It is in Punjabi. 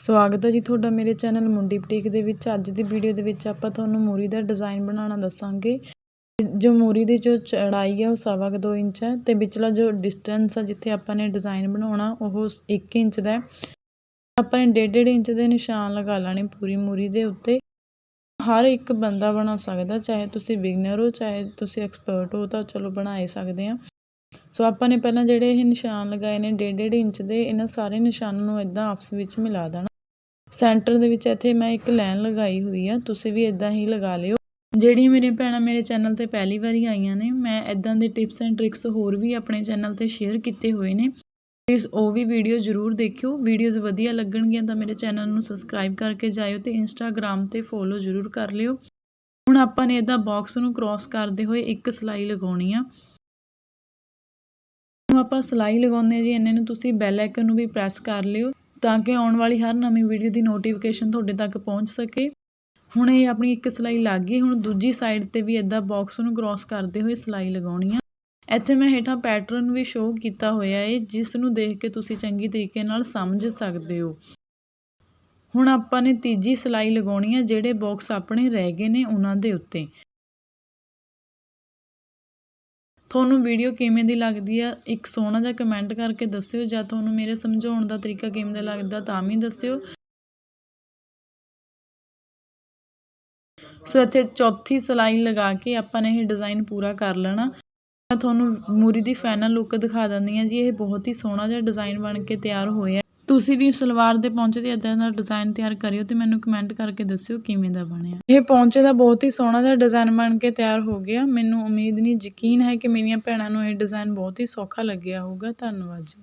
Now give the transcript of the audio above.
ਸਵਾਗਤ ਹੈ ਜੀ ਤੁਹਾਡਾ ਮੇਰੇ ਚੈਨਲ ਮੁੰਡੀ ਬੁਟੀਕ ਦੇ ਵਿੱਚ। ਅੱਜ ਦੀ ਵੀਡੀਓ ਦੇ ਵਿੱਚ ਆਪਾਂ ਤੁਹਾਨੂੰ ਮੂਰੀ ਦਾ ਡਿਜ਼ਾਈਨ ਬਣਾਉਣਾ ਦੱਸਾਂਗੇ। ਜੋ ਮੂਰੀ ਦੀ ਜੋ ਚੜਾਈ ਹੈ ਉਹ ਸਵਾ ਕੁ ਦੋ ਇੰਚ ਹੈ ਤੇ ਵਿਚਲਾ ਜੋ ਡਿਸਟੈਂਸ ਆ ਜਿੱਥੇ ਆਪਾਂ ਨੇ ਡਿਜ਼ਾਈਨ ਬਣਾਉਣਾ, ਉਹ 1 ਇੰਚ ਦਾ ਹੈ। ਆਪਾਂ ਨੇ ਡੇਢ ਡੇਢ ਇੰਚ ਦੇ ਨਿਸ਼ਾਨ ਲਗਾ ਲੈਣੇ ਪੂਰੀ ਮੂਰੀ ਦੇ ਉੱਤੇ। ਹਰ ਇੱਕ ਬੰਦਾ ਬਣਾ ਸਕਦਾ, ਚਾਹੇ ਤੁਸੀਂ ਬਿਗਨਰ ਹੋ, ਚਾਹੇ ਤੁਸੀਂ ਐਕਸਪਰਟ ਹੋ, ਤਾਂ ਚਲੋ ਬਣਾ ਹੀ ਸਕਦੇ ਆ। ਸੋ ਆਪਾਂ ਨੇ ਪਹਿਲਾਂ ਜਿਹੜੇ ਇਹ ਨਿਸ਼ਾਨ ਲਗਾਏ ਨੇ ਡੇਢ ਡੇਢ ਇੰਚ ਦੇ, ਇਹਨਾਂ ਸਾਰੇ ਨਿਸ਼ਾਨਾਂ ਨੂੰ ਇਦਾਂ ਆਪਸ ਵਿੱਚ ਮਿਲਾ ਦੇਣਾ। ਸੈਂਟਰ ਦੇ ਵਿੱਚ ਇੱਥੇ ਮੈਂ ਇੱਕ ਲਾਈਨ ਲਗਾਈ ਹੋਈ ਆ, ਤੁਸੀਂ ਵੀ ਇਦਾਂ ਹੀ ਲਗਾ ਲਿਓ। ਜਿਹੜੀਆਂ ਮੇਰੀਆਂ ਭੈਣਾਂ ਮੇਰੇ ਚੈਨਲ ਤੇ ਪਹਿਲੀ ਵਾਰੀ ਆਈਆਂ ਨੇ, ਮੈਂ ਇਦਾਂ ਦੇ ਟਿਪਸ ਐਂਡ ਟ੍ਰਿਕਸ ਹੋਰ ਵੀ ਆਪਣੇ ਚੈਨਲ ਤੇ ਸ਼ੇਅਰ ਕੀਤੇ ਹੋਏ ਨੇ। ਪਲੀਜ਼ ਉਹ ਵੀ ਵੀਡੀਓ ਜ਼ਰੂਰ ਦੇਖਿਓ। ਵੀਡੀਓਜ਼ ਵਧੀਆ ਲੱਗਣਗੀਆਂ ਤਾਂ ਮੇਰੇ ਚੈਨਲ ਨੂੰ ਸਬਸਕ੍ਰਾਈਬ ਕਰਕੇ ਜਾਇਓ ਤੇ ਇੰਸਟਾਗ੍ਰam ਤੇ ਫੋਲੋ ਜ਼ਰੂਰ ਕਰ ਲਿਓ। ਹੁਣ ਆਪਾਂ ਨੇ ਇਦਾਂ ਬਾਕਸ ਨੂੰ ਕ੍ਰਾਸ ਕਰਦੇ ਹੋਏ ਇੱਕ ਸਲਾਈ ਲਗਾਉਣੀ ਆ। ਨੂੰ ਆਪਾਂ ਸਲਾਈ ਲਗਾਉਂਦੇ ਆ ਜੀ, ਇੰਨੇ ਨੂੰ ਤੁਸੀਂ ਬੈਲ ਆਈਕਨ ਨੂੰ ਵੀ ਪ੍ਰੈਸ ਕਰ ਲਿਓ। ਤਾਂ ਕਿ ਆਉਣ ਵਾਲੀ ਹਰ ਨਵੀਂ ਵੀਡੀਓ ਦੀ ਨੋਟੀਫਿਕੇਸ਼ਨ ਤੁਹਾਡੇ ਤੱਕ ਪਹੁੰਚ ਸਕੇ। ਹੁਣ ਇਹ ਆਪਣੀ ਇੱਕ ਸਿਲਾਈ ਲੱਗ ਗਈ। ਹੁਣ ਦੂਜੀ ਸਾਈਡ ਤੇ ਵੀ ਇਦਾਂ ਬਾਕਸ ਨੂੰ ਕ੍ਰਾਸ ਕਰਦੇ ਹੋਏ ਸਿਲਾਈ ਲਗਾਉਣੀ ਆ। ਇੱਥੇ ਮੈਂ ਹੇਠਾਂ ਪੈਟਰਨ ਵੀ ਸ਼ੋਅ ਕੀਤਾ ਹੋਇਆ ਹੈ ਜਿਸ ਨੂੰ ਦੇਖ ਕੇ ਤੁਸੀਂ ਚੰਗੀ ਤਰੀਕੇ ਨਾਲ ਸਮਝ ਸਕਦੇ ਹੋ। ਹੁਣ ਆਪਾਂ ਨੇ ਤੀਜੀ ਸਿਲਾਈ ਲਗਾਉਣੀ ਹੈ ਜਿਹੜੇ ਬਾਕਸ ਆਪਣੇ ਰਹਿ ਗਏ ਨੇ ਉਹਨਾਂ ਦੇ ਉੱਤੇ। ਤੁਹਾਨੂੰ ਵੀਡੀਓ ਕਿਵੇਂ ਦੀ ਲੱਗਦੀ ਹੈ ਇੱਕ ਸੋਹਣਾ ਜਿਹਾ ਕਮੈਂਟ ਕਰਕੇ ਦੱਸਿਓ ਜਾਂ ਤੁਹਾਨੂੰ ਮੇਰੇ ਸਮਝਾਉਣ ਦਾ ਤਰੀਕਾ ਕਿਵੇਂ ਦਾ ਲੱਗਦਾ ਤਾਂ ਵੀ ਦੱਸਿਓ। ਸੋ ਇੱਥੇ ਚੌਥੀ ਸਲਾਈ ਲਗਾ ਕੇ ਆਪਾਂ ਨੇ ਇਹ ਡਿਜ਼ਾਈਨ ਪੂਰਾ ਕਰ ਲੈਣਾ। ਮੈਂ ਤੁਹਾਨੂੰ ਮੂਰੀ ਦੀ ਫਾਈਨਲ ਲੁੱਕ ਦਿਖਾ ਦਿੰਦੀ ਹਾਂ ਜੀ, ਇਹ ਬਹੁਤ ਹੀ ਸੋਹਣਾ ਜਿਹਾ ਡਿਜ਼ਾਈਨ ਬਣ ਕੇ ਤਿਆਰ ਹੋਇਆ। ਤੁਸੀਂ ਵੀ ਸਲਵਾਰ ਦੇ ਪੌਂਚੇ ਤੇ ਇਦਾਂ ਦਾ ਡਿਜ਼ਾਈਨ ਤਿਆਰ ਕਰਿਓ ਤੇ ਮੈਨੂੰ ਕਮੈਂਟ ਕਰਕੇ ਦੱਸਿਓ ਕਿਵੇਂ ਦਾ ਬਣਿਆ। ਇਹ ਪੌਂਚੇ ਦਾ ਬਹੁਤ ਹੀ ਸੋਹਣਾ ਜਿਹਾ ਡਿਜ਼ਾਈਨ ਬਣ ਕੇ ਤਿਆਰ ਹੋ ਗਿਆ। ਮੈਨੂੰ ਉਮੀਦ ਨਹੀਂ, ਯਕੀਨ ਹੈ ਕਿ ਮੇਰੀਆਂ ਭੈਣਾਂ ਨੂੰ ਇਹ ਡਿਜ਼ਾਈਨ ਬਹੁਤ ਹੀ ਸੌਖਾ ਲੱਗਿਆ ਹੋਊਗਾ। ਧੰਨਵਾਦ ਜੀ।